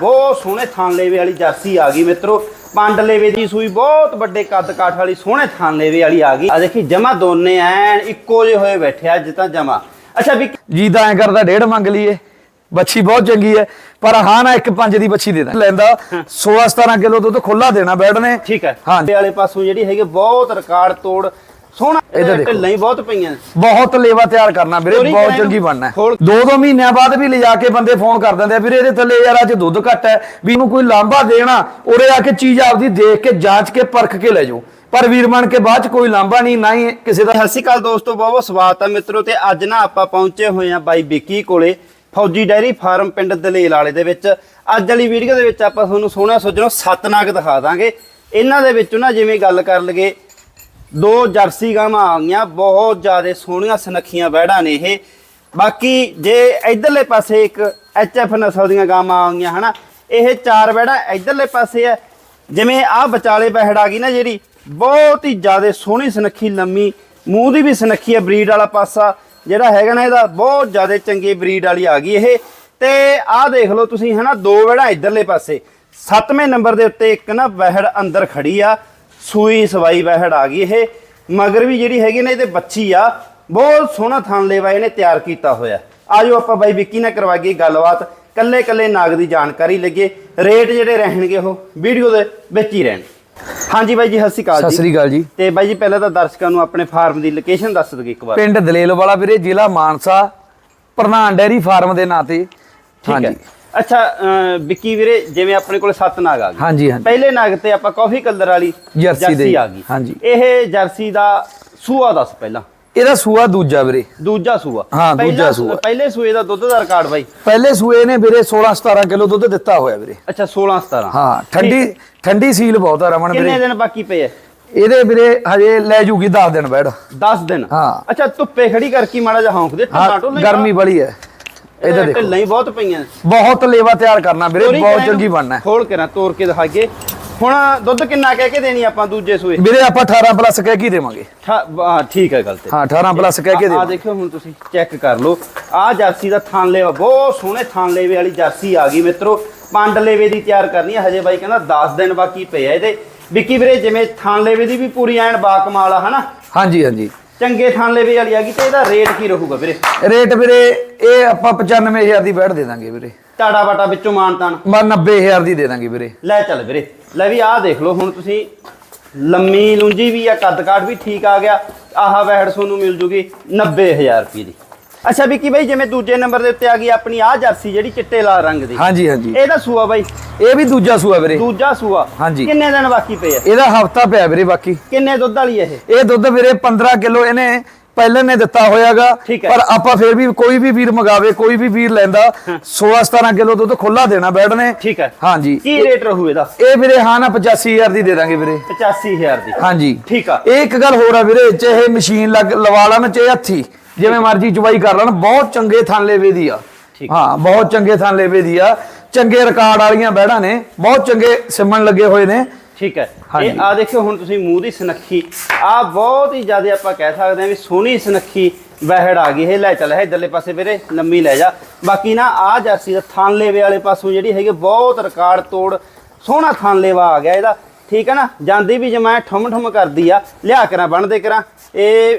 ਬਹੁਤ ਸੋਹਣੇ ਥਾਨ ਲੇਵੇ ਵਾਲੀ ਜਰਸੀ ਆ ਗਈ ਮਿੱਤਰੋ। ਪੰਡ ਲੇਵੇ ਦੀ ਸੂਈ ਬਹੁਤ ਵੱਡੇ ਕੱਦ ਕਾਠ ਵਾਲੀ ਸੋਹਣੇ ਥਾਨ ਲੇਵੇ ਵਾਲੀ ਆ ਗਈ। ਆ ਦੇਖੀ ਜਮਾ ਦੋਨੇ ਐਨ ਇੱਕੋ ਜਿਹੇ ਹੋਏ ਬੈਠੇ ਆ ਅੱਜ ਤਾਂ ਜਮਾ। ਅੱਛਾ ਵੀ ਜੀ ਤਾਂ ਐ ਕਰਦਾ ਡੇਢ ਮੰਗ ਲਈਏ। ਬੱਚੀ ਬਹੁਤ ਚੰਗੀ ਹੈ ਪਰ ਹਾਂ ਨਾ ਇੱਕ ਪੰਜ ਦੀ ਬੱਚੀ ਦੇ ਦਾਂ। ਲੈਂਦਾ 16 17 ਕਿਲੋ ਦੁੱਧ ਖੁੱਲਾ ਦੇਣਾ ਬੈਡ ਨੇ। ਠੀਕ ਹੈ ਹਾਂ। ਤੇ ਵਾਲੇ ਪਾਸੋਂ ਜਿਹੜੀ ਹੈਗੀ ਬਹੁਤ ਰਿਕਾਰਡ ਤੋੜ ਸੋਹਣਾ ਇੱਧਰ ਦੇਖੋ। ਢਿੱਲਾਂ ਹੀ ਬਹੁਤ ਪਈਆਂ ਬਹੁਤ ਲੇਵਾ ਤਿਆਰ ਕਰਨਾ ਵੀਰੇ ਬਹੁਤ ਚੰਗੀ ਬਣਨਾ। ਦੋ ਦੋ ਮਹੀਨਿਆਂ ਬਾਅਦ ਵੀ ਲਿਜਾ ਕੇ ਬੰਦੇ ਫੋਨ ਕਰ ਦਿੰਦੇ ਆ ਵੀਰੇ ਇਹਦੇ ਥੱਲੇ ਯਾਰ ਅੱਜ ਦੁੱਧ ਘੱਟ ਹੈ ਵੀ ਇਹਨੂੰ ਕੋਈ ਲਾਂਭਾ ਦੇਣਾ ਉਰੇ ਆ ਕੇ ਚੀਜ਼ ਆਪਦੀ ਦੇਖ ਕੇ ਜਾਂਚ ਕੇ ਪਰਖ ਕੇ ਲੈ ਜਾਓ। ਪਰ ਵੀਰ ਬਣ ਕੇ ਬਾਅਦ ਚ ਕੋਈ ਲਾਂਭਾ ਨਹੀਂ ਨਾ ਹੀ ਕਿਸੇ ਦਾ ਸਤਿ ਸ਼੍ਰੀ ਅਕਾਲ ਦੋਸਤੋ ਬਹੁਤ ਬਹੁਤ ਸਵਾਗਤ ਹੈ ਮਿੱਤਰੋ ਤੇ ਅੱਜ ਨਾ ਆਪਾਂ ਪਹੁੰਚੇ ਹੋਏ ਆ ਬਾਈ ਵਿੱਕੀ ਕੋਲੇ ਫੌਜੀ ਡੈਰੀ ਫਾਰਮ ਪਿੰਡ ਦਲੇਲ ਵਾਲੇ ਦੇ ਵਿੱਚ। ਅੱਜ ਵਾਲੀ ਵੀਡੀਓ ਦੇ ਵਿੱਚ ਆਪਾਂ ਤੁਹਾਨੂੰ ਸੋਹਣਾ ਸੋਜਣੋ ਸੱਤ ਨਾਗ ਦਿਖਾ ਦਾਂਗੇ। ਇਹਨਾਂ ਦੇ ਵਿੱਚੋਂ ਨਾ ਜਿਵੇਂ ਗੱਲ ਕਰ ਲਗੇ ਦੋ ਜਰਸੀ ਗਾਵਾਂ ਆ ਗਈਆਂ, ਬਹੁਤ ਜ਼ਿਆਦਾ ਸੋਹਣੀਆਂ ਸੁਨੱਖੀਆਂ ਬੈੜਾਂ ਨੇ ਇਹ। ਬਾਕੀ ਜੇ ਇਧਰਲੇ ਪਾਸੇ ਇੱਕ ਐਚਐਫ ਨਸਲ ਦੀਆਂ ਗਾਵਾਂ ਆ ਗਈਆਂ, ਹਨਾ, ਇਹ ਚਾਰ ਬੈੜਾਂ ਇਧਰਲੇ ਪਾਸੇ ਆ। ਜਿਵੇਂ ਆਹ ਵਿਚਾਲੇ ਬਹਿੜ ਆ ਗਈ ਨਾ ਜਿਹੜੀ, ਬਹੁਤ ਹੀ ਜ਼ਿਆਦਾ ਸੋਹਣੀ ਸੁਨੱਖੀ, ਲੰਮੀ, ਮੂੰਹ ਦੀ ਵੀ ਸੁਨੱਖੀ ਹੈ ਬਰੀਡ ਵਾਲਾ ਪਾਸਾ, ਜਿਹੜਾ ਹੈਗਾ ਨਾ ਇਹਦਾ, ਬਹੁਤ ਜ਼ਿਆਦਾ ਚੰਗੀ ਬਰੀਡ ਵਾਲੀ ਆ ਗਈ ਇਹ। ਤੇ ਆਹ ਦੇਖ ਲਓ ਤੁਸੀਂ, ਹਨਾ, ਦੋ ਬੈੜਾਂ ਇਧਰਲੇ ਪਾਸੇ। ਸੱਤਵੇਂ ਨੰਬਰ ਦੇ ਉੱਤੇ ਇੱਕ ਨਾ ਬਹਿੜ ਅੰਦਰ ਖੜੀ ਆ। ਸੂਈ ਸਵਾਈ ਬਹਿੜ ਆ ਗਈ ਇਹ। ਮਗਰ ਵੀ ਜਿਹੜੀ ਹੈਗੀ ਨਾ ਇਹਦੇ ਬੱਚੀ ਆ ਬਹੁਤ ਸੋਹਣਾ ਥਣ ਲੇਵਾ ਇਹਨੇ ਤਿਆਰ ਕੀਤਾ ਹੋਇਆ। ਆਜੋ ਆਪਾਂ ਬਾਈ ਵਿੱਕੀ ਨਾਲ ਕਰਵਾਈਏ ਗੱਲਬਾਤ। ਕੱਲੇ ਕੱਲੇ ਨਾਗ ਦੀ ਜਾਣਕਾਰੀ ਲੱਗੇ ਰੇਟ ਜਿਹੜੇ ਰਹਿਣਗੇ ਉਹ ਵੀਡੀਓ ਦੇ ਵਿੱਚ ਹੀ ਰਹਿਣ। ਹਾਂਜੀ ਬਾਈ ਜੀ ਸਤਿ ਸ਼੍ਰੀ ਅਕਾਲ ਸਤਿ ਜੀ ਸ੍ਰੀ ਅਕਾਲ ਜੀ। ਤੇ ਬਾਈ ਜੀ ਪਹਿਲਾਂ ਤਾਂ ਦਰਸ਼ਕਾਂ ਨੂੰ ਆਪਣੇ ਫਾਰਮ ਦੀ ਲੋਕੇਸ਼ਨ ਦੱਸ ਦਿਓ ਇੱਕ ਵਾਰ। ਪਿੰਡ ਦਲੇਲ ਵਾਲਾ ਵੀਰੇ ਜ਼ਿਲ੍ਹਾ ਮਾਨਸਾ ਪ੍ਰਧਾਨ ਡੈਰੀ ਫਾਰਮ ਦੇ ਨਾਂ ਤੇ। ਠੀਕ ਹੈ। ਅੱਛਾ ਵਿੱਕੀ ਵੀਰੇ ਜਿਵੇਂ ਆਪਣੇ ਕੋਲ ਸੱਤ ਨਾਗ ਆ ਗਏ। ਹਾਂਜੀ ਹਾਂਜੀ। ਪਹਿਲੇ ਨਾਗ ਤੇ ਆਪਾਂ ਕਾਫੀ ਕਲਰ ਵਾਲੀ ਜਰਸੀ ਦੇ, ਆ ਗਈ। ਹਾਂਜੀ। ਇਹ ਜਰਸੀ ਦਾ ਸੂਆ ਦੱਸ ਪਹਿਲਾਂ। ਇਹਦਾ ਸੂਆ ਦੂਜਾ ਵੀਰੇ। ਦੂਜਾ ਸੂਆ। ਹਾਂ, ਦੂਜਾ ਸੂਆ। ਪਹਿਲੇ ਸੂਏ ਦਾ ਦੁੱਧ ਦਾ ਰਿਕਾਰਡ ਬਾਈ। ਪਹਿਲੇ ਸੂਏ ਨੇ ਵੀਰੇ 16 17 ਕਿਲੋ ਦੁੱਧ ਦਿੱਤਾ ਹੋਇਆ ਵੀਰੇ। ਅੱਛਾ 16 17 ਹਾਂ ਠੰਡੀ ਠੰਡੀ ਸੀਲ ਬਹੁਤ ਆ ਰਮਨ ਕਿੰਨੇ ਵੀਰੇ ਦਿਨ ਬਾਕੀ ਪਏ ਐ ਇਹਦੇ ਵੀਰੇ ਹਜੇ ਲੈ ਜੂਗੀ 10 ਦਿਨ ਬੈੜ 10 ਦਿਨ। ਹਾਂ। ਅੱਛਾ ਧੁੱਪੇ ਖੜੀ ਕਰਕੇ ਮਾੜਾ ਜਿਹਾ ਹੌਂਕਦੇ ਹਾਂ ਟਮਾਟੋ ਲਈ ਗਰਮੀ ਬੜੀ ਹੈ। ਇਹਦੇ ਦੇਖੋ। ਢਿੱਲਾਂ ਹੀ ਬਹੁਤ ਪਈਆਂ। ਬਹੁਤ ਲੇਵਾ ਤਿਆਰ ਕਰਨਾ ਵੀਰੇ ਬਹੁਤ ਚੰਗੀ ਬਣਨਾ। ਖੋਲ ਕੇ ਨਾ ਤੋੜ ਕੇ ਦਿਖਾਈਏ। ਹੁਣ ਦੁੱਧ ਕਿੰਨਾ ਕਹਿ ਕੇ ਦੇਣੀ ਆਪਾਂ ਦੂਜੇ ਸੂਏ? ਵੀਰੇ ਆਪਾਂ 18 ਪਲੱਸ ਕਹਿ ਕੇ ਦੇਵਾਂਗੇ। ਹਾਂ, ਠੀਕ ਹੈ ਗੱਲ ਤੇ। ਹਾਂ 18 ਪਲੱਸ ਕਹਿ ਕੇ ਆ ਦੇਵਾਂਗੇ ਦੇਖਿਓ ਹੁਣ ਤੁਸੀਂ ਚੈੱਕ ਕਰ ਲਓ। ਆ ਜਰਸੀ ਦਾ ਥਾਨ ਲੇਵਾ ਬਹੁਤ ਸੋਹਣੇ ਥਾਨ ਲੇਵੇ ਵਾਲੀ ਜਰਸੀ ਆ ਗਈ ਮਿੱਤਰੋ। ਪੰਡ ਲੇਵੇ ਦੀ ਤਿਆਰ ਕਰਨੀ ਹੈ ਹਜੇ ਬਾਈ ਕਹਿੰਦਾ 10 ਦਿਨ ਬਾਕੀ ਪਏ ਆ ਇਹਦੇ। ਵਿੱਕੀ ਵੀਰੇ ਜਿਵੇਂ ਥਾਨ ਲੇਵੇ ਦੀ ਵੀ ਪੂਰੀ ਐਨ ਬਾਕਮਾਲ ਆ ਹਨਾ? ਹਾਂਜੀ ਹਾਂਜੀ। ਚੰਗੇ ਥਾਨ ਲੇਵੇ ਵਾਲੀ ਆ ਗਈ ਤੇ ਇਹਦਾ ਰੇਟ ਕੀ ਰਹੂਗਾ ਵੀਰੇ? ਰੇਟ ਵੀਰੇ ਇਹ ਆਪਾਂ 95000 ਦੀ ਬੈੜ ਦੇ ਦਾਂਗੇ ਵੀਰੇ। ਟਾੜਾ ਬਾਟਾ ਵਿੱਚੋਂ ਮਾਨਤਾਨ ਬਾ 90000 ਦੀ ਦੇ ਦਾਂਗੇ ਵੀਰੇ। ਲੈ ਚੱਲ ਵੀਰੇ ਲੈ ਵੀ ਆਹ ਦੇਖ ਲਓ ਹੁਣ ਤੁਸੀਂ ਲੰਮੀ ਲੁੰਜੀ ਵੀ ਆ ਕੱਦ ਕਾਠ ਵੀ ਠੀਕ ਆ ਗਿਆ ਆਹ ਵੈੜ ਤੁਹਾਨੂੰ ਮਿਲ ਜੂਗੀ 90000 ਰੁਪਏ ਦੀ। ਅੱਛਾ ਵਿੱਕੀ ਬਾਈ ਜਿਵੇਂ ਦੂਜੇ ਨੰਬਰ ਦੇ ਉੱਤੇ ਆ ਗਈ ਆਪਣੀ ਆਹ ਜਰਸੀ ਜਿਹੜੀ ਚਿੱਟੇ ਲਾਲ ਰੰਗ ਦੀ। ਹਾਂਜੀ ਹਾਂਜੀ। ਇਹਦਾ ਸੂਆ ਬਾਈ। ਇਹ ਵੀ ਦੂਜਾ ਸੂਆ ਵੀਰੇ। ਦੂਜਾ ਸੂਆ। ਹਾਂਜੀ। ਕਿੰਨੇ ਦਿਨ ਬਾਕੀ ਪਏ ਆ? ਇਹਦਾ ਹਫਤਾ ਪਿਆ ਵੀਰੇ ਬਾਕੀ। ਕਿੰਨੇ ਦੁੱਧ ਵਾਲੀ ਇਹ? ਇਹ ਦੁੱਧ ਵੀਰੇ 15 ਕਿਲੋ ਇਹਨੇ ਪਹਿਲੇ ਨੇ ਦਿੱਤਾ ਹੋਇਆਗਾ। ਪਰ ਆਪਾਂ ਫੇਰ ਵੀ ਕੋਈ ਵੀ ਵੀਰ ਮਗਾਵੇ ਕੋਈ ਵੀ ਵੀਰ ਲੈਂਦਾ 16 17 ਕਿਲੋ ਦੁੱਧ ਖੁੱਲਾ ਦੇਣਾ ਬੈਡ ਨੇ। ਠੀਕ ਹੈ। ਹਾਂਜੀ। ਕੀ ਰੇਟ ਰਹੂ ਇਹਦਾ? ਇਹ ਵੀਰੇ ਹਾਂ ਨਾ 85000 ਦੀ ਦੇ ਦਾਂਗੇ ਵੀਰੇ। 85000 ਦੀ। ਹਾਂਜੀ। ਠੀਕ ਆ। ਇਹ ਇੱਕ ਗੱਲ ਹੋਰ ਆ ਵੀਰੇ ਚਾਹੇ ਮਸ਼ੀਨ ਲਵਾ ਲੈਣ ਚਾਹੇ ਹੱਥੀ ਜਿਵੇਂ ਮਰਜ਼ੀ ਚੁਬਾਈ ਕਰ ਲੈਣ ਬਹੁਤ ਚੰਗੇ ਥਣ ਲੇਵੇ ਦੀ ਆ। ਹਾਂ ਬਹੁਤ ਚੰਗੇ ਥਣ ਲੇਵੇ ਦੀ ਆ। ਚੰਗੇ ਰਿਕਾਰਡ ਵਾਲੀਆਂ ਬੈੜਾਂ ਨੇ ਬਹੁਤ ਚੰਗੇ ਸਿਮਣ ਲੱਗੇ ਹੋਏ ਨੇ। ਠੀਕ ਹੈ। ਇਹ ਆ ਦੇਖਿਓ ਹੁਣ ਤੁਸੀਂ ਮੂੰਹ ਦੀ ਸੁਨੱਖੀ। ਆ ਬਹੁਤ ਹੀ ਜ਼ਿਆਦਾ ਆਪਾਂ ਕਹਿ ਸਕਦੇ ਹਾਂ ਵੀ ਸੋਹਣੀ ਸੁਨੱਖੀ ਵਹਿੜ ਆ ਗਈ ਇਹ ਲੈ ਚੱਲ ਹੈ ਇਧਰਲੇ ਪਾਸੇ ਵੀਰੇ ਲੰਮੀ ਲੈ ਜਾ। ਬਾਕੀ ਨਾ ਆ ਜਰਸੀ ਦਾ ਥਾਨ ਲੇਵੇ ਵਾਲੇ ਪਾਸੋਂ ਜਿਹੜੀ ਹੈਗੀ ਬਹੁਤ ਰਿਕਾਰਡ ਤੋੜ ਸੋਹਣਾ ਥਾਨ ਲੇਵਾ ਆ ਗਿਆ ਇਹਦਾ। ਠੀਕ ਹੈ ਨਾ? ਜਾਂਦੀ ਵੀ ਜਮਾ ਠੁੰਮ ਠੁੰਮ ਕਰਦੀ ਆ ਲਿਆ ਕਰਾਂ ਬਣਦੇ ਕਰਾਂ। ਇਹ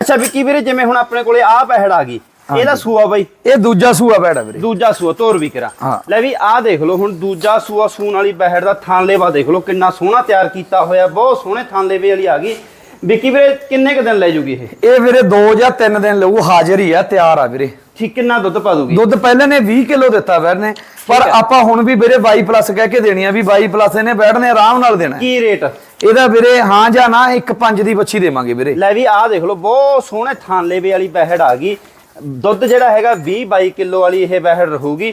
ਅੱਛਾ ਵਿੱਕੀ ਵੀਰੇ ਜਿਵੇਂ ਹੁਣ ਆਪਣੇ ਕੋਲੇ ਆ ਵਹਿੜ ਆ ਗਈ। ਇਹਦਾ ਸੂਆ ਬਾਈ। ਇਹ ਦੂਜਾ ਸੂਆ ਬੈੜ ਵੀਰੇ। ਦੂਜਾ ਸੂਆ ਤੋਰ ਵੀ ਕਰਾਂ। ਲੈ ਵੀ ਆਹ ਦੇਖ ਲਓ ਹੁਣ ਦੂਜਾ ਸੂਆ ਸੂਣ ਵਾਲੀ ਬਹਿੜ ਦਾ ਥਾਨ ਲੇਵਾ ਦੇਖ ਲਓ ਕਿੰਨਾ ਸੋਹਣਾ ਤਿਆਰ ਕੀਤਾ ਹੋਇਆ ਬਹੁਤ ਸੋਹਣੇ ਥਾਨ ਲੇਵੇ ਵਾਲੀ ਆ ਗਈ। ਵਿੱਕੀ ਵੀਰੇ ਕਿੰਨੇ ਕ ਦਿਨ ਲੈ ਜੂਗੀ ਇਹ? ਇਹ ਵੀਰੇ 2 ਜਾਂ 3 ਦਿਨ ਲਊ ਹਾਜ਼ਰ ਹੀ ਆ ਤਿਆਰ ਆ ਵੀਰੇ। ਠੀਕ ਕਿੰਨਾ ਦੁੱਧ ਪਾ ਦੂਗੀ? ਦੁੱਧ ਪਹਿਲੇ ਨੇ 20 ਕਿਲੋ ਦਿੱਤਾ ਬੈੜ ਨੇ ਪਰ। ਆਪਾਂ ਹੁਣ ਵੀ ਵੀਰੇ 22 ਪਲੱਸ ਕਹਿ ਕੇ ਦੇਣੀ ਆ ਵੀ 22 ਪਲੱਸ ਇਹਨੇ ਬੈੜ ਨੇ ਆਰਾਮ ਨਾਲ ਦੇਣਾ। ਕੀ ਰੇਟ? ਇਹਦਾ ਵੀਰੇ ਹਾਂ ਜਾਂ ਨਾ ਇੱਕ ਪੰਜ ਦੀ ਬੱਚੀ ਦੇਵਾਂਗੇ ਵੀਰੇ। ਲੈ ਵੀ ਆਹ ਦੇਖ ਲਓ ਬਹੁਤ ਸੋਹਣੇ ਥਾਨ ਲੇਵੇ ਵਾਲੀ ਬਹਿੜ ਆ ਗਈ। ਦੁੱਧ ਜਿਹੜਾ ਹੈਗਾ 20 22 ਕਿਲੋ ਵਾਲੀ ਇਹ ਬਹਿੜ ਰਹੂਗੀ।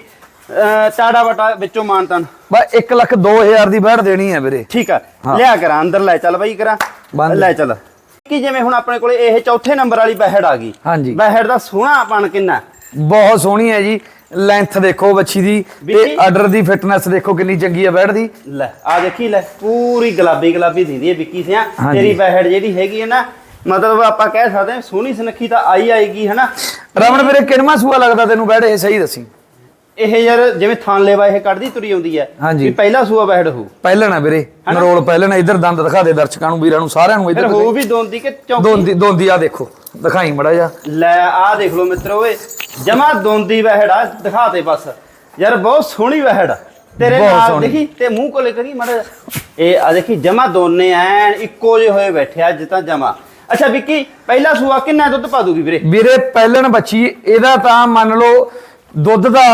ਟਾੜਾ ਵਟਾ ਵਿੱਚੋਂ ਮਾਨਤਨ ਬਾ 1 ਲੱਖ 2000 ਦੀ ਬੈੜ ਦੇਣੀ ਹੈ ਵੀਰੇ। ਠੀਕ ਆ। ਲਿਆ ਕਰਾਂ ਅੰਦਰ ਲੈ ਚੱਲ ਬਾਈ ਕਰਾਂ। ਲੈ ਚੱਲ। ਕੀ ਜਿਵੇਂ ਹੁਣ ਆਪਣੇ ਕੋਲੇ ਇਹ ਚੌਥੇ ਨੰਬਰ ਵਾਲੀ ਬਹਿੜ ਆ ਗਈ। ਹਾਂਜੀ। ਬਹਿੜ ਦਾ ਸੋਹਣਾਪਣ ਕਿੰਨਾ? ਬਹੁਤ ਸੋਹਣੀ ਹੈ ਜੀ। ਲੈਂਥ ਦੇਖੋ ਬੱਚੀ ਦੀ। ਤੇ? ਆਰਡਰ ਦੀ ਫਿਟਨੈਸ ਦੇਖੋ ਕਿੰਨੀ ਚੰਗੀ ਹੈ ਬੈੜ ਦੀ। ਲੈ ਆ ਦੇਖੀ ਲੈ ਪੂਰੀ ਗੁਲਾਬੀ ਗੁਲਾਬੀ ਦਿੰਦੀ ਹੈ ਵਿੱਕੀ ਸਿਆ। ਤੇਰੀ ਬਹਿੜ ਜਿਹੜੀ ਹੈਗੀ ਹੈ ਨਾ ਮਤਲਬ ਆਪਾਂ ਕਹਿ ਸਕਦੇ ਹਾਂ ਸੋਹਣੀ ਸੁਨੱਖੀ ਤਾਂ ਆਈ ਆਏਗੀ ਹਨਾ? ਰਮਨ ਵੀਰੇ ਕਿੰਨਵਾਂ ਸੂਆ ਲੱਗਦਾ ਤੈਨੂੰ ਬੈੜ ਇਹ ਸਹੀ ਦੱਸੀ। ਇਹ ਯਾਰ ਜਿਵੇਂ ਥਾਨ ਲੈਵਾ ਇਹ ਕੱਢਦੀ ਤੁਰੀ ਆਉਂਦੀ ਹੈ ਹਾਂਜੀ। ਵੀ ਪਹਿਲਾ ਸੂਆ ਬਹਿੜ ਹੋ ਪਹਿਲਣਾ ਵੀਰੇ ਨਰੋਲ ਪਹਿਲਣਾ ਇੱਧਰ ਦੰਦ ਦਿਖਾ ਦੇ ਦਰਸ਼ਕਾਂ ਨੂੰ ਵੀਰਾਂ ਨੂੰ ਸਾਰਿਆਂ ਨੂੰ ਫਿਰ ਇੱਧਰ ਹੋ ਵੀ ਦੋਂਦੀ ਕਿ ਚੌਂਕੀ? ਦੋਂਦੀ ਦੋਂਦੀ ਆ ਦੇਖੋ ਦਿਖਾਈ ਮੜਾ ਜਾ ਲੈ ਆਹ ਦੇਖ ਲਓ ਮਿੱਤਰੋ ਓਏ ਜਮਾ ਦੋਂਦੀ ਵਹਿੜ ਆ ਦਿਖਾ ਦੇ ਬਸ। ਯਾਰ ਬਹੁਤ ਸੋਹਣੀ ਵਹਿੜ ਆ। ਤੇਰੇ ਬਹੁਤ ਨਾਲ ਸੋਹਣੀ। ਦੇਖੀ ਤੇ ਮੂੰਹ ਕੋਲੇ ਕਰੀ ਮੜਾ ਇਹ ਆ ਦੇਖੀ ਜਮਾ ਦੋਨੇ ਐਨ ਇੱਕੋ ਜਿਹੇ ਹੋਏ ਬੈਠੇ ਅੱਜ ਤਾਂ ਜਮਾ। ਅੱਛਾ ਵਿੱਕੀ ਪਹਿਲਾ ਸੂਆ ਕਿੰਨਾ ਦੁੱਧ ਪਾ ਦੂਗੀ ਵੀਰੇ? ਵੀਰੇ ਪਹਿਲਣ ਬੱਚੀ ਇਹਦਾ ਤਾਂ ਮੰਨ ਲਓ ਦੁੱਧ ਦਾ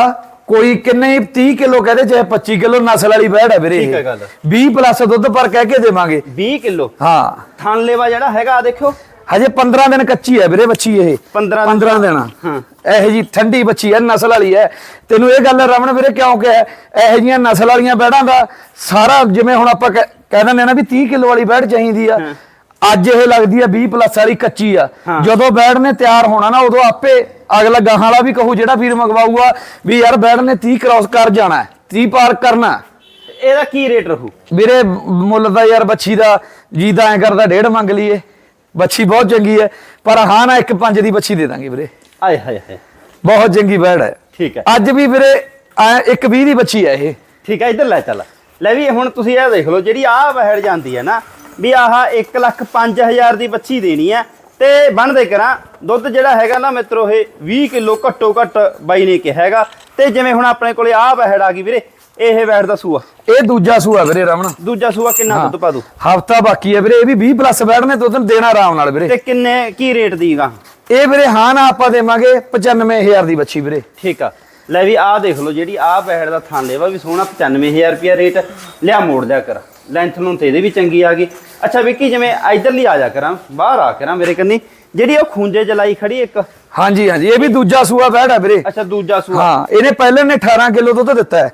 ਕੋਈ ਕਿੰਨੇ 30 ਕਿਲੋ ਕਹਦੇ ਚਾਹੇ 25 ਕਿਲੋ ਨਸਲ ਵਾਲੀ ਬੈੜ ਹੈ ਵੀਰੇ ਠੀਕ ਹੈ। ਗੱਲ। 20 ਪਲੱਸ ਦੁੱਧ ਪਰ ਕਹਿ ਕੇ ਦੇਵਾਂਗੇ। 20 ਕਿਲੋ? ਹਾਂ। ਥਾਨ ਲੈਵਾ ਜਿਹੜਾ ਹੈਗਾ ਆ ਦੇਖੋ ਹਜੇ 15 ਦਿਨ ਕੱਚੀ ਹੈ ਵੀਰੇ ਬੱਚੀ ਇਹ। 15 15 ਦਿਨ। ਹਾਂ। ਇਹੋ ਜੀ ਠੰਡੀ ਬੱਚੀ ਹੈ ਨਸਲ ਵਾਲੀ ਹੈ। ਤੈਨੂੰ ਇਹ ਗੱਲ ਰਮਣ ਵੀਰੇ ਕਿਉਂ ਕਿਹਾ? ਇਹੋ ਜੀਆਂ ਨਸਲ ਵਾਲੀਆਂ ਬੈੜਾਂ ਦਾ ਸਾਰਾ ਜਿਵੇਂ ਹੁਣ ਆਪਾਂ ਕਹਿ ਦਿੰਦੇ ਆ ਨਾ ਵੀ 30 ਕਿਲੋ ਵਾਲੀ ਬੈੜ ਚਾਹੀਦੀ ਆ। ਅੱਜ ਇਹ ਲੱਗਦੀ ਆ 20 ਪਲੱਸ ਵਾਲੀ ਕੱਚੀ ਆ। ਜਦੋਂ ਬੈੜ ਨੇ ਤਿਆਰ ਹੋਣਾ ਨਾ ਉਦੋਂ ਆਪੇ ਅਗਲਾ ਗਾਹਾਂ ਵਾਲਾ ਵੀ ਕਹੂ ਜਿਹੜਾ ਵੀਰ ਮੰਗਵਾਊਗਾ ਵੀ ਯਾਰ ਬੈੜ ਨੇ 30 ਕ੍ਰਾਸ ਕਰ ਜਾਣਾ ਹੈ, 30 ਪਾਰ ਕਰਨਾ। ਇਹਦਾ ਕੀ ਰੇਟ ਰਹੂ? ਵੀਰੇ ਮੁੱਲ ਦਾ ਯਾਰ ਬੱਚੀ ਦਾ ਜੀ ਐ ਕਰਦਾ ਡੇਢ ਮੰਗ ਲਈਏ। ਬੱਚੀ ਬਹੁਤ ਚੰਗੀ ਹੈ ਪਰ ਹਾਂ ਨਾ ਇੱਕ ਪੰਜ ਦੀ ਬੱਚੀ ਦੇ ਦਾਂਗੇ ਵੀਰੇ। ਆਏ ਹਾਏ ਹਾਏ। ਬਹੁਤ ਚੰਗੀ ਬੈੜ ਹੈ। ਠੀਕ ਹੈ। ਅੱਜ ਵੀ ਵੀਰੇ ਐਂ ਇੱਕ 20 ਦੀ ਬੱਚੀ ਹੈ ਇਹ। ਠੀਕ ਹੈ ਇੱਧਰ ਲੈ ਚੱਲ। ਲੈ ਵੀ ਹੁਣ ਤੁਸੀਂ ਇਹ ਦੇਖ ਲਓ ਜਿਹੜੀ ਆਹ ਵਹਿੜ ਜਾਂਦੀ ਹੈ ਨਾ ਵੀ ਆਹ 1 ਲੱਖ 5000 ਦੀ ਬੱਚੀ ਦੇਣੀ ਹੈ। ਤੇ ਬਣਦੇ ਕਰਾਂ ਦੁੱਧ ਜਿਹੜਾ ਹੈਗਾ ਨਾ ਮਿੱਤਰੋ ਇਹ 20 ਕਿਲੋ ਘੱਟੋ ਘੱਟ ਬਾਈ ਨੇ ਕਿਹਾ ਹੈਗਾ। ਤੇ ਜਿਵੇਂ ਹੁਣ ਆਪਣੇ ਕੋਲੇ ਆਹ ਵਹਿੜ ਆ ਗਈ ਵੀਰੇ ਇਹ ਵਹਿੜ ਦਾ ਸੂਆ। ਇਹ ਦੂਜਾ ਸੂਆ ਵੀਰੇ ਰਮਣ ਦੂਜਾ ਸੂਆ ਕਿੰਨਾ ਦੁੱਧ ਪਾ ਦੂ ਹਫਤਾ ਬਾਕੀ ਹੈ ਵੀਰੇ ਇਹ ਵੀ 20 ਪਲੱਸ ਬੈੜ ਨੇ ਦੁੱਧ ਦੇਣਾ ਆਰਾਮ ਨਾਲ ਵੀਰੇ। ਤੇ ਕਿੰਨੇ ਕੀ ਰੇਟ ਦੀਗਾ? ਇਹ ਵੀਰੇ ਹਾਂ ਨਾ ਆਪਾਂ ਦੇਵਾਂਗੇ 95000 ਦੀ ਬੱਚੀ ਵੀਰੇ। ਠੀਕ ਆ। ਲੈ ਵੀ ਆਹ ਦੇਖ ਲਓ ਜਿਹੜੀ ਆਹ ਵਹਿੜ ਦਾ ਥਾਂ ਲੈਵਾ ਵੀ ਸੋਹਣਾ 95000 ਰੁਪਿਆ ਰੇਟ। ਲਿਆ ਮੋੜ ਲਿਆ ਕਰ। ਲੈਂਥ ਨੂੰ ਤੇ ਇਹਦੇ ਵੀ ਚੰਗੀ ਆ ਗਈ। ਅੱਛਾ ਵਿੱਕੀ ਜਿਵੇਂ ਇਧਰਲੀ ਆ ਜਾ ਕਰਾਂ ਬਾਹਰ ਆ ਕਰਾਂ ਮੇਰੇ ਕੰਨੀ ਜਿਹੜੀ ਉਹ ਖੂੰਜੇ ਜਲਾਈ ਖੜੀ ਇੱਕ। ਹਾਂਜੀ ਹਾਂਜੀ ਇਹ ਵੀ ਦੂਜਾ ਸੂਆ ਬੈੜ ਹੈ ਵੀਰੇ। ਅੱਛਾ ਦੂਜਾ ਸੂਆ। ਹਾਂ ਇਹਨੇ ਪਹਿਲੇ ਨੇ 18 ਕਿਲੋ ਦੁੱਧ ਦਿੱਤਾ ਹੈ।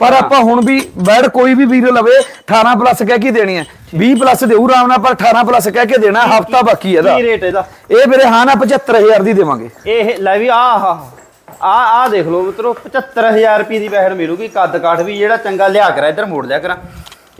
ਪਰ ਆਪਾਂ ਹੁਣ ਵੀ ਬੈੜ ਕੋਈ ਵੀ ਵੀਰ ਲਵੇ 18 ਪਲੱਸ ਕਹਿ ਕੇ ਦੇਣੀ ਹੈ। 20 ਪਲੱਸ ਦੇਊ ਆਰਾਮ ਨਾਲ ਪਰ 18 ਪਲੱਸ ਕਹਿ ਕੇ ਦੇਣਾ ਹਫਤਾ ਬਾਕੀ ਇਹਦਾ। ਕੀ ਰੇਟ ਇਹਦਾ? ਇਹ ਵੀਰੇ ਹਾਂ ਨਾ 75000 ਦੀ ਦੇਵਾਂਗੇ। ਇਹ ਲੈ ਵੀ ਆਹ ਆ ਆ ਦੇਖ ਲਓ ਮਿੱਤਰੋ 75000 ਰੁਪਏ ਦੀ ਵਹਿੜ ਮਿਲੂਗੀ ਕੱਦ ਕਾਠ ਵੀ ਜਿਹੜਾ ਚੰਗਾ ਲਿਆ ਕਰਾ ਇੱਧਰ ਮੋੜ ਲਿਆ ਕਰਾਂ।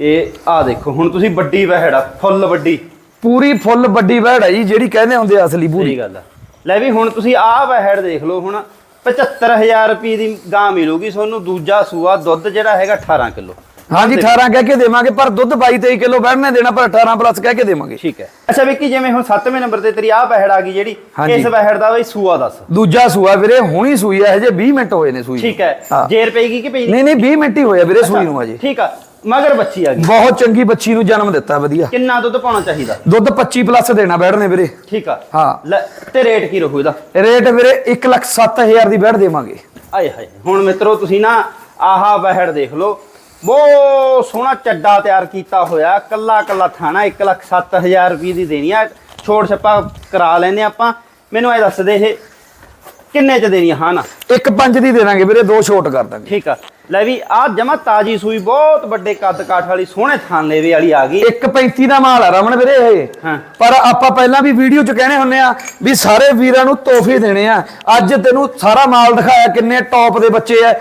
ਇਹ ਆ ਦੇਖੋ ਹੁਣ ਤੁਸੀਂ ਵੱਡੀ ਵਹਿੜ ਆ ਫੁੱਲ ਵੱਡੀ। ਪੂਰੀ ਫੁੱਲ ਵੱਡੀ ਹੈ ਜੀ ਜਿਹੜੀ ਕਹਿੰਦੇ ਹੁੰਦੇ ਆ ਅਸਲੀ ਪੂਰੀ। ਗੱਲ ਆ। ਲੈ ਵੀ ਹੁਣ ਤੁਸੀਂ ਆਹ ਵਹਿੜ ਦੇਖ ਲਓ ਹੁਣ 75000 ਰੁਪਏ ਦੀ ਗਾਂ ਮਿਲੂਗੀ ਤੁਹਾਨੂੰ ਦੂਜਾ ਸੂਆ ਦੁੱਧ ਜਿਹੜਾ ਹੈਗਾ 18 ਕਿਲੋ। ਹਾਂਜੀ 18 ਕਹਿ ਕੇ ਦੇਵਾਂਗੇ ਪਰ ਦੁੱਧ 22 23 ਕਿਲੋ ਬੈੜਨੇ ਦੇਣਾ ਪਰ 18 ਪਲੱਸ ਕਹਿ ਕੇ ਦੇਵਾਂਗੇ। ਠੀਕ ਹੈ। ਅੱਛਾ ਵਿੱਕੀ ਜਿਵੇਂ ਹੁਣ 7ਵੇਂ ਨੰਬਰ ਤੇ ਤੇਰੀ ਆਹ ਵਹਿੜ ਆ ਗਈ ਜਿਹੜੀ। ਇਸ ਵਹਿੜ ਦਾ ਬਈ ਸੂਆ ਦੱਸ। ਦੂਜਾ ਸੂਆ ਵੀਰੇ ਹੁਣੀ ਸੂਈ ਹੈ ਹਜੇ 20 ਮਿੰਟ ਹੋਏ ਨੇ ਸੂਈ। ਠੀਕ ਹੈ। ਜੇਰ ਪਏਗੀ ਕਿ ਪਈ ਨਹੀਂ ਨਹੀਂ 20 ਮਿੰਟ ਹੀ ਹੋਇਆ ਵੀਰੇ ਸੂਈ ਨੂੰ ਹਜੇ। ਠੀਕ ਆ। ਮਗਰ ਬੱਚੀ ਆ ਗਈ। ਬਹੁਤ ਚੰਗੀ ਬੱਚੀ ਨੂੰ ਜਨਮ ਦਿੱਤਾ ਵਧੀਆ। ਕਿੰਨਾ ਦੁੱਧ ਪਾਉਣਾ ਚਾਹੀਦਾ? ਦੁੱਧ 25 ਪਲੱਸ ਦੇਣਾ ਬੈੜਨੇ ਵੀਰੇ। ਠੀਕ ਆ। ਹਾਂ। ਲੈ ਤੇ ਰੇਟ ਕੀ ਰਹੂ ਇਹਦਾ? ਰੇਟ ਵੀਰੇ 1 ਲੱਖ 7000 ਦੀ ਬੈੜ ਦੇਵਾਂਗੇ। ਆਏ ਹਾਏ ਹੁਣ ਮਿੱਤਰੋ ਤੁਸੀਂ ਨਾ ਆਹਾ ਵਹਿੜ ਦੇਖ ਲਓ। ਬਹੁਤ ਸੋਹਣਾ ਚੱਡਾ ਤਿਆਰ ਕੀਤਾ ਹੋਇਆ। ਕੱਲਾ ਕੱਲਾ ਥਾਣਾ 1 ਲੱਖ 7000 ਰੁਪਏ ਦੀ ਦੇਣੀ ਆ। ਛੋੜ ਛੱਪਾ ਕਰਾ ਲੈਨੇ ਆਪਾਂ। ਮੈਨੂੰ ਇਹ ਦੱਸ ਦੇ ਇਹ ਕਿੰਨੇ ਚ ਦੇਣੀ? ਹਾਂ ਨਾ। ਇੱਕ ਪੰਜ ਦੀ ਦੇ ਦਾਂਗੇ ਵੀਰੇ ਦੋ ਛੋਟ ਕਰ ਦਾਂਗੇ। ਠੀਕ ਆ। ਲੈ ਵੀ ਆ ਜਮਾ ਤਾਜੀ ਸੂਈ ਬਹੁਤ ਵੱਡੇ ਕੱਦ ਕਾਠ ਵਾਲੀ ਸੋਹਣੇ ਥਾਨ ਲੇਵੇ ਵਾਲੀ ਆ ਗਈ। ਇੱਕ 35 ਦਾ ਮਾਲ ਆ ਰਮਨ ਵੀਰੇ ਇਹ। ਹਾਂ। ਪਰ ਆਪਾਂ ਪਹਿਲਾਂ ਵੀ ਵੀਡੀਓ ਚ ਕਹਿੰਦੇ ਹੁੰਨੇ ਆ ਵੀ ਸਾਰੇ ਵੀਰਾਂ ਨੂੰ ਤੋਹਫੇ ਦੇਣੇ ਆ। ਅੱਜ ਤੈਨੂੰ ਸਾਰਾ ਮਾਲ ਦਿਖਾਇਆ ਕਿੰਨੇ ਟੌਪ ਦੇ ਬੱਚੇ ਆ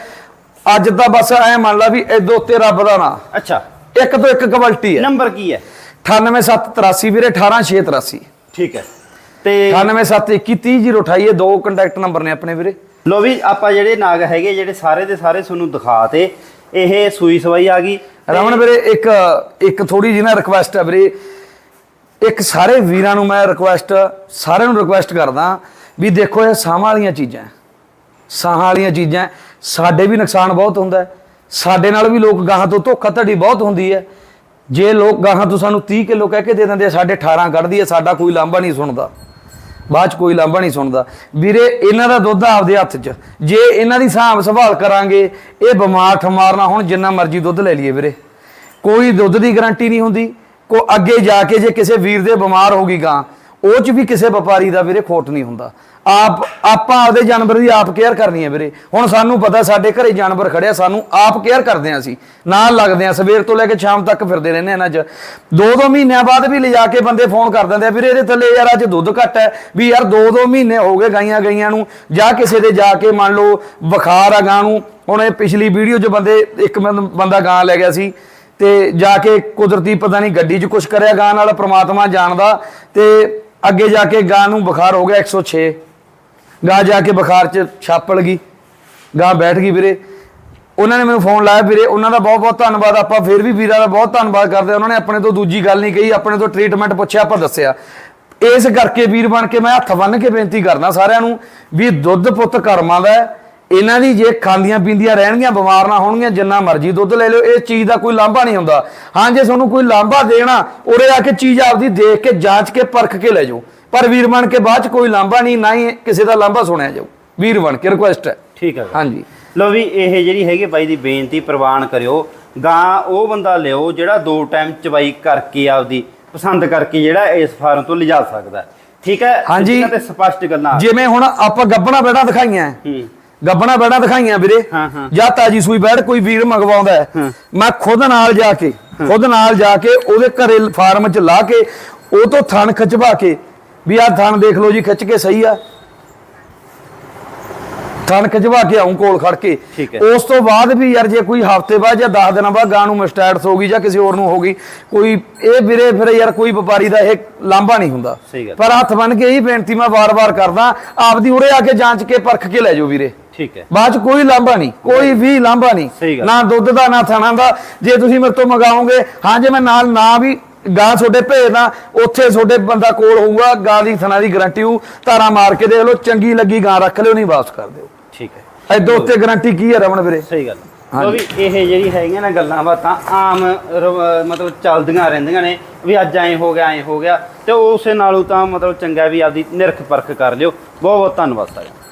ਅੱਜ ਤਾਂ ਬਸ ਐ ਮੰਨ ਲਾ ਵੀ ਇਹਦੇ ਉੱਤੇ ਰੱਬ ਦਾ ਨਾਂ। ਅੱਛਾ। ਇੱਕ ਤੋਂ ਇੱਕ ਕੁਆਲਿਟੀ ਹੈ ਨੰਬਰ ਕੀ ਹੈ 98783 ਵੀਰੇ 18683 ਠੀਕ ਹੈ ਤੇ 987213028 ਇਹ ਦੋ ਕੰਟੈਕਟ ਨੰਬਰ ਨੇ ਆਪਣੇ ਵੀਰੇ ਲੋ ਵੀ ਆਪਾਂ ਜਿਹੜੇ ਨਾਗ ਹੈਗੇ ਜਿਹੜੇ ਸਾਰੇ ਦੇ ਸਾਰੇ ਤੁਹਾਨੂੰ ਦਿਖਾ ਤੇ ਇਹ ਸੂਈ ਸਵਾਈ ਆ ਗਈ ਰਮਨ ਵੀਰੇ ਇੱਕ ਇੱਕ ਥੋੜੀ ਜਿਹੀ ਨਾ ਰਿਕੁਐਸਟ ਹੈ ਵੀਰੇ ਇੱਕ ਸਾਰੇ ਵੀਰਾਂ ਨੂੰ ਮੈਂ ਰਿਕੁਐਸਟ ਸਾਰਿਆਂ ਨੂੰ ਰਿਕੁਐਸਟ ਕਰਦਾ ਵੀ ਦੇਖੋ ਇਹ ਸਾਹਾਂ ਵਾਲੀਆਂ ਚੀਜ਼ਾਂ। ਸਾਹਾਂ ਵਾਲੀਆਂ ਚੀਜ਼ਾਂ। ਸਾਡੇ ਵੀ ਨੁਕਸਾਨ ਬਹੁਤ ਹੁੰਦਾ। ਸਾਡੇ ਨਾਲ ਵੀ ਲੋਕ ਗਾਹਾਂ ਤੋਂ ਧੋਖਾ ਧੜੀ ਬਹੁਤ ਹੁੰਦੀ ਹੈ ਜੇ ਲੋਕ ਗਾਹਾਂ ਤੋਂ ਸਾਨੂੰ 30 ਕਿਲੋ ਕਹਿ ਕੇ ਦੇ ਦਿੰਦੇ ਆ, ਸਾਡੇ 18 ਕੱਢਦੀ ਹੈ ਸਾਡਾ ਕੋਈ ਲਾਂਭਾ ਨਹੀਂ ਸੁਣਦਾ ਬਾਅਦ ਚ ਕੋਈ ਲਾਂਭਾ ਨਹੀਂ ਸੁਣਦਾ। ਵੀਰੇ, ਇਹਨਾਂ ਦਾ ਦੁੱਧ ਆਪਦੇ ਹੱਥ 'ਚ। ਜੇ ਇਹਨਾਂ ਦੀ ਸਾਂਭ ਸੰਭਾਲ ਕਰਾਂਗੇ, ਇਹ ਬਿਮਾਰ ਠਮਾਰ ਨਾ ਹੁਣ, ਜਿੰਨਾ ਮਰਜ਼ੀ ਦੁੱਧ ਲੈ ਲਈਏ ਵੀਰੇ। ਕੋਈ ਦੁੱਧ ਦੀ ਗਾਰੰਟੀ ਨਹੀਂ ਹੁੰਦੀ। ਕੋ ਅੱਗੇ ਜਾ ਕੇ ਜੇ ਕਿਸੇ ਵੀਰ ਦੇ ਬਿਮਾਰ ਹੋ ਗਈ ਗਾਂ ਉਹ ਚ ਵੀ ਕਿਸੇ ਵਪਾਰੀ ਦਾ ਵੀਰੇ ਖੋਟ ਨਹੀਂ ਹੁੰਦਾ। ਆਪ, ਆਪਾਂ ਆਪਦੇ ਜਾਨਵਰ ਦੀ ਆਪ ਕੇਅਰ ਕਰਨੀ ਹੈ ਵੀਰੇ। ਹੁਣ ਸਾਨੂੰ ਪਤਾ ਸਾਡੇ ਘਰੇ ਜਾਨਵਰ ਖੜਿਆ ਸਾਨੂੰ ਆਪ ਕੇਅਰ ਕਰਦੇ ਹਾਂ ਅਸੀਂ। ਨਾਲ ਲੱਗਦੇ ਹਾਂ, ਸਵੇਰ ਤੋਂ ਲੈ ਕੇ ਸ਼ਾਮ ਤੱਕ ਫਿਰਦੇ ਰਹਿੰਦੇ ਹਾਂ ਇਹਨਾਂ 'ਚ। ਦੋ ਦੋ ਮਹੀਨਿਆਂ ਬਾਅਦ ਵੀ ਲਿਜਾ ਕੇ ਬੰਦੇ ਫੋਨ ਕਰ ਦਿੰਦੇ ਆ, ਵੀਰੇ ਇਹਦੇ ਥੱਲੇ ਯਾਰ ਅੱਜ ਦੁੱਧ ਘੱਟ ਹੈ, ਵੀ ਯਾਰ ਦੋ ਦੋ ਮਹੀਨੇ ਹੋ ਗਏ ਗਾਈਆਂ ਗਈਆਂ ਨੂੰ। ਜਾਂ ਕਿਸੇ ਦੇ ਜਾ ਕੇ ਮੰਨ ਲਓ ਬੁਖਾਰ ਆ ਗਾਂ ਨੂੰ, ਹੁਣ ਇਹ ਪਿਛਲੀ ਵੀਡੀਓ 'ਚ ਬੰਦੇ ਇੱਕ ਬੰਦਾ ਗਾਂ ਲੈ ਗਿਆ ਸੀ। ਤੇ ਜਾ ਕੇ ਕੁਦਰਤੀ ਪਤਾ ਨਹੀਂ ਗੱਡੀ 'ਚ ਕੁਝ ਕਰਿਆ ਗਾਂ ਨਾਲ, ਪ੍ਰਮਾਤਮਾ ਜਾਣਦਾ। ਤੇ ਅੱਗੇ ਜਾ ਕੇ ਗਾਂ ਨੂੰ ਬੁਖਾਰ ਹੋ ਗਿਆ 106 ਗਾਂ ਜਾ ਕੇ ਬੁਖਾਰ 'ਚ ਛਾਪਲ ਗਈ। ਗਾਂ ਬੈਠ ਗਈ ਵੀਰੇ। ਉਹਨਾਂ ਨੇ ਮੈਨੂੰ ਫੋਨ ਲਾਇਆ ਵੀਰੇ। ਉਹਨਾਂ ਦਾ ਬਹੁਤ ਬਹੁਤ ਧੰਨਵਾਦ। ਆਪਾਂ ਫਿਰ ਵੀ ਵੀਰਾਂ ਦਾ ਬਹੁਤ ਧੰਨਵਾਦ ਕਰਦੇ ਉਹਨਾਂ ਨੇ ਆਪਣੇ ਤੋਂ ਦੂਜੀ ਗੱਲ ਨਹੀਂ ਕਹੀ, ਆਪਣੇ ਤੋਂ ਟ੍ਰੀਟਮੈਂਟ ਪੁੱਛਿਆ, ਆਪਾਂ ਦੱਸਿਆ। ਇਸ ਕਰਕੇ ਵੀਰ ਬਣ ਕੇ ਮੈਂ ਹੱਥ ਬੰਨ ਕੇ ਬੇਨਤੀ ਕਰਦਾ ਸਾਰਿਆਂ ਨੂੰ ਵੀ ਦੁੱਧ ਪੁੱਤ ਕਰਮਾਂ ਦਾ ਹੈ। ਇਹਨਾਂ ਦੀ ਜੇ ਖਾਂਦੀਆਂ ਪੀਂਦੀਆਂ ਰਹਿਣਗੀਆਂ ਬਿਮਾਰ ਨਾ ਹੋਣਗੀਆਂ ਜਿੰਨਾ ਮਰਜ਼ੀ ਦੁੱਧ ਲੈ ਲਿਓ ਇਹ ਚੀਜ਼ ਦਾ ਕੋਈ ਲਾਂਭਾ ਨਹੀਂ ਹੁੰਦਾ। ਹਾਂ ਜੇ ਤੁਹਾਨੂੰ ਕੋਈ ਲਾਂਭਾ ਦੇਣਾ ਉਰੇ ਆ ਕੇ ਚੀਜ਼ ਆਪਦੀ ਦੇਖ ਕੇ ਜਾਂਚ ਕੇ ਪਰਖ ਕੇ ਲੈ ਜਾਓ। ਪਰ ਵੀਰ ਬਣ ਕੇ ਬਾਅਦ ਚ ਕੋਈ ਲਾਂਭਾ ਨਹੀਂ ਨਾ ਹੀ ਕਿਸੇ ਦਾ ਲਾਂਭਾ ਸੁਣਿਆ ਜਾਊ। ਵੀਰ ਬਣ ਕੇ ਰਿਕੁਐਸਟ ਹੈ। ਠੀਕ ਹੈ ਹਾਂਜੀ। ਲੋ ਵੀ ਇਹ ਜਿਹੜੀ ਹੈਗੀ ਬਾਈ ਦੀ ਬੇਨਤੀ ਪ੍ਰਵਾਨ ਕਰਿਓ ਗਾਂ ਉਹ ਬੰਦਾ ਲਿਓ ਜਿਹੜਾ ਦੋ ਟਾਈਮ ਚਵਾਈ ਕਰਕੇ ਆਪਦੀ ਪਸੰਦ ਕਰਕੇ ਜਿਹੜਾ ਇਸ ਫਾਰਮ ਤੋਂ ਲਿਜਾ ਸਕਦਾ। ਠੀਕ ਹੈ? ਹਾਂਜੀ। ਤੇ ਸਪਸ਼ਟ ਗੱਲਾਂ। ਜਿਵੇਂ ਹੁਣ ਆਪਾਂ ਗੱਬਣਾ ਬੈੜਾਂ ਦਿਖਾਈਆਂ। ਹੂੰ। ਗੱਬਣਾ ਬੈੜਾਂ ਦਿਖਾਈਆਂ ਵੀਰੇ। ਹਾਂ, ਹਾਂ। ਜਾਂ ਤਾਜੀ ਸੂਈ ਬੈੜ ਕੋਈ ਵੀਰ ਮੰਗਵਾਉਂਦਾ ਹੈ। ਮੈਂ ਖੁਦ ਨਾਲ ਜਾ ਕੇ ਖੁਦ ਨਾਲ ਜਾ ਕੇ ਉਹਦੇ ਘਰੇ ਫਾਰਮ 'ਚ ਲਾ ਕੇ ਉਹ ਤੋਂ ਥਣ ਖਿਚਵਾ ਕੇ ਵੀ ਆਹ ਥਣ ਦੇਖ ਲਓ ਜੀ ਖਿੱਚ ਕੇ ਸਹੀ ਆ। ਥਣ ਖਿਚਵਾ ਕੇ ਆਉਂ ਕੋਲ ਖੜ ਕੇ। ਉਸ ਤੋਂ ਬਾਅਦ ਵੀ ਯਾਰ ਜੇ ਕੋਈ ਹਫ਼ਤੇ ਬਾਅਦ ਜਾਂ 10 ਦਿਨਾਂ ਬਾਅਦ ਗਾਂ ਨੂੰ ਮਸਟੈਟਸ ਹੋ ਗਈ ਜਾਂ ਕਿਸੇ ਹੋਰ ਨੂੰ ਹੋ ਗਈ ਕੋਈ ਇਹ ਵੀਰੇ ਫਿਰ ਯਾਰ ਕੋਈ ਵਪਾਰੀ ਦਾ ਇਹ ਲਾਂਭਾ ਨਹੀਂ ਹੁੰਦਾ। ਪਰ ਹੱਥ ਬੰਨ ਕੇ ਇਹੀ ਬੇਨਤੀ ਮੈਂ ਵਾਰ-ਵਾਰ ਕਰਦਾ ਆਪਦੀ ਉਰੇ ਆ ਕੇ ਜਾਂਚ ਕੇ ਪਰਖ ਕੇ ਲੈ ਜਾਓ ਵੀਰੇ। ਠੀਕ ਹੈ। ਬਾਅਦ ਚ ਕੋਈ ਲਾਂਭਾ ਨਹੀਂ ਕੋਈ ਵੀ ਲਾਂਭਾ ਨਹੀਂ। ਗੱਲ। ਨਾ ਦੁੱਧ ਦਾ ਨਾ ਥਣਾ ਦਾ। ਜੇ ਤੁਸੀਂ ਮੇਰੇ ਤੋਂ ਮੰਗਾਓਗੇ ਹਾਂ ਜੇ ਮੈਂ ਨਾਲ ਨਾ ਵੀ ਗਾਂ ਤੁਹਾਡੇ ਭੇਜਦਾ ਉੱਥੇ ਤੁਹਾਡੇ ਬੰਦਾ ਕੋਲ ਹੋਊਗਾ ਗਾਂ ਦੀ ਥਣਾ ਦੀ ਗਾਰੰਟੀ ਹੋਊ ਤਾਰਾ ਮਾਰ ਕੇ ਦੇਖ ਲਓ ਚੰਗੀ ਲੱਗੀ ਗਾਂ ਰੱਖ ਲਿਓ ਨਹੀਂ ਵਾਪਸ ਕਰ ਦਿਓ। ਠੀਕ ਹੈ। ਐਦੋਂ ਉੱਤੇ ਗਾਰੰਟੀ ਕੀ ਹੈ ਰਮਨ ਵੀਰੇ? ਸਹੀ ਗੱਲ। ਲੋ ਵੀ ਇਹ ਜਿਹੜੀ ਹੈਗੀਆਂ ਨਾ ਗੱਲਾਂ ਬਾਤਾਂ ਆਮ ਰ- ਮਤਲਬ ਚੱਲਦੀਆਂ ਰਹਿੰਦੀਆਂ ਨੇ ਵੀ ਅੱਜ ਐਂ ਹੋ ਗਿਆ ਐਂ ਹੋ ਗਿਆ ਤੇ ਉਸੇ ਨਾਲੋਂ ਤਾਂ ਮਤਲਬ ਚੰਗਾ ਵੀ ਆਪਦੀ ਨਿਰਖ ਪਰਖ ਕਰ ਲਿਓ। ਬਹੁਤ ਬਹੁਤ ਧੰਨਵਾਦ ਸਾਰਿਆਂ ਦਾ।